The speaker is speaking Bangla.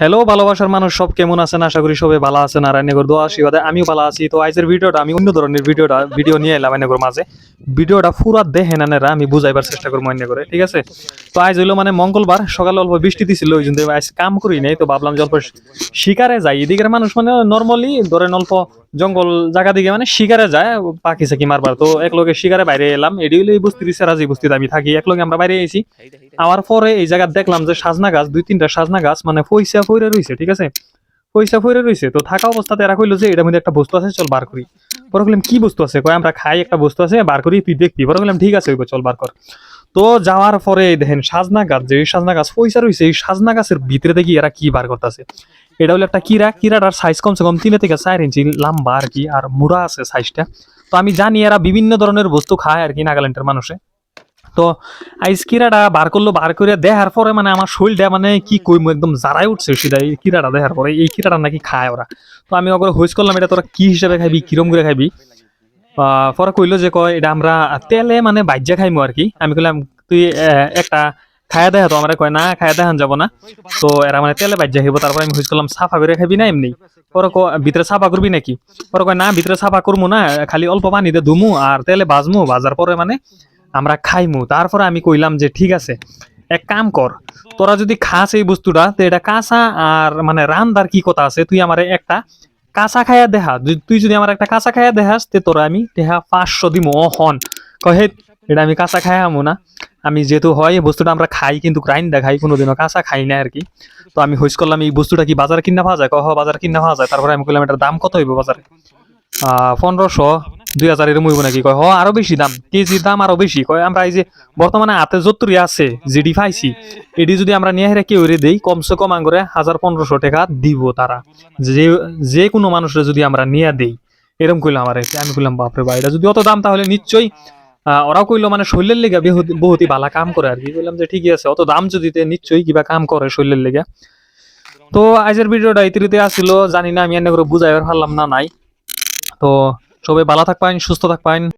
হ্যালো ভালোবাসার মানুষ, সব কেমন আছেন? আশা করি সবাই ভালো আছেন। আর এনেগর দোয়া আশীর্বাদে আমিও ভালো আছি। তো আজের ভিডিওটা, আমি অন্য ধরনের ভিডিওটা, ভিডিও নিয়ে এলাম এনেগর মাঝে। ভিডিওটা পুরা দেখেন আনেরা আমি বুঝাইবার চেষ্টা করব এনে করে ঠিক আছে? তো আজ হইল মানে মঙ্গলবার, সকালে অল্প বৃষ্টি দিছিল, ওই জন্য আজ কাম করি নাই, তো ভাবলাম যে অল্প শিকারে যাই। এদিকের মানুষ মানে নর্মালি ধরেন অল্প জঙ্গল জায়গা দিকে মানে শিকারে যায় পাখি সাকি মারবার। তো এক লগে শিকারে বাইরে এলাম এটি হইল এই বস্তির সেরাজি বস্তিতে আমি থাকি। এক লগে আমরা বাইরে এসেছি আওয়ার পরে এই জায়গা দেখলাম যে সাজনা গাছ দুই তিনটা সাজনা গাছ মানে পয়সা ফইরে রইছে ঠিক আছে? পয়সা ফইরে রইছে তো থাকা অবস্থাতে এরা কইলো যে এটার মধ্যে একটা বস্তু আছে চল বার করি। পরে বললাম কি বস্তু আছে? কয় আমরা খাই একটা বস্তু আছে বার করি তুই দেখবি। পরে বললাম ঠিক আছে ওইগো, চল বার কর। তো যাওয়ার পরে দেখেন সাজনা গাছ, যে সাজনা গাছ পয়সা রইছে, এই সাজনা গাছের ভিতরে দেখি এরা কি বার করতেছে। এটা হলো একটা কিরা, কিরাটার সাইজ কমসে কম তিন থেকে চার ইঞ্চি লম্বা আর কি, আর মুড়া আছে সাইজটা তো আমি জানি এরা বিভিন্ন ধরনের বস্তু খায় আর কি নাগাল্যান্ডের মানুষে। তো আইস কিরাটা বার করল, বার করে দেখার পরে মানে আমার শরীরটা মানে কি কইমু, একদম জারাই উঠছে সেটা কিরাটা দেখার পরে, এই কিরাটা নাকি খায় ওরা। তো আমি ওকে হইস করলাম, এটা তোরা কি হিসাবে খাবি কিরম করে খাবি পরে কইলো যে কয়, এটা আমরা তেলে মানে বাজ্যা খাইমু আর কি। আমি কইলাম তুই একটা খায়া দেখা তো আমরা কয় না, খায়া দেখান যাব না। তো এরা মানে তেলে বাজ্যা খাইব তারপরে আমি হইস করলাম সাফা করে খাবি না এমনি। ক ভিতরে সাফা করবি নাকি? পরে কয়, না, ভিতরে সাফা করব না, খালি অল্প পানিতে ধুমু আর তেলে ভাজমু, ভাজার পরে মানে আমরা খাইমু। তারপরে আমি কইলাম যে, ঠিক আছে, এক কাম কর, তোরা যদি খাস এই বস্তুটা, তো এটা কাঁচা আর মানে রান্দার কি কথা আছে? তুই আমার একটা কাঁচা খাইয়া দেখা তুই যদি আমার একটা কাঁচা খাইয়া দেখাস তে তোরা আমি দেখা পাঁচশো দিমু ও হন কহে এটা আমি কাঁচা আমু না। আমি যেহেতু হয়, এই বস্তুটা আমরা খাই, কিন্তু গ্রাইন্ড দেখাই কোনোদিনও কাঁচা খাই না আর কি। তো আমি হইস করলাম, এই বস্তুটা কি বাজারে কিনা পাওয়া যায় কহ, বাজারে কিনা পাওয়া যায় তারপরে আমি কইলাম, এটার দাম কত হইব বাজারে? পনেরোশো, দুই হাজার এরকম হইব নাকি? কয়, হ, আরও বেশি দাম। কেজির দাম আরও বেশি। কয়, আমরা এই যে বর্তমানে হাতে যত্তরি আছে যেটি পাইছি এটি যদি আমরা নিয়ে হেরে কেউ দেই, কমসে কম আঙ্গুরে হাজার পনেরোশো টাকা দিব তারা। যে যে কোনো মানুষের যদি আমরা নিয়ে দেই এরকম কইলাম আমার আমি কইলাম, বাপরে বা এটা যদি অত দাম, তাহলে নিশ্চয়ই ওরাও কইলো মানে শৈলের লেগে বহুত- বহুতই ভালো কাম করে আর কি। বললাম যে, ঠিকই আছে, অত দাম যদি নিশ্চয়ই কিবা কাম করে শৈলের লেগে। তো আজের ভিডিওটা ইতিরিতে আসছিল জানি না, আমি এনে করে বুঝাইবার পারলাম না নাই। তো সবাই ভালো থাকবেন, সুস্থ থাকবেন।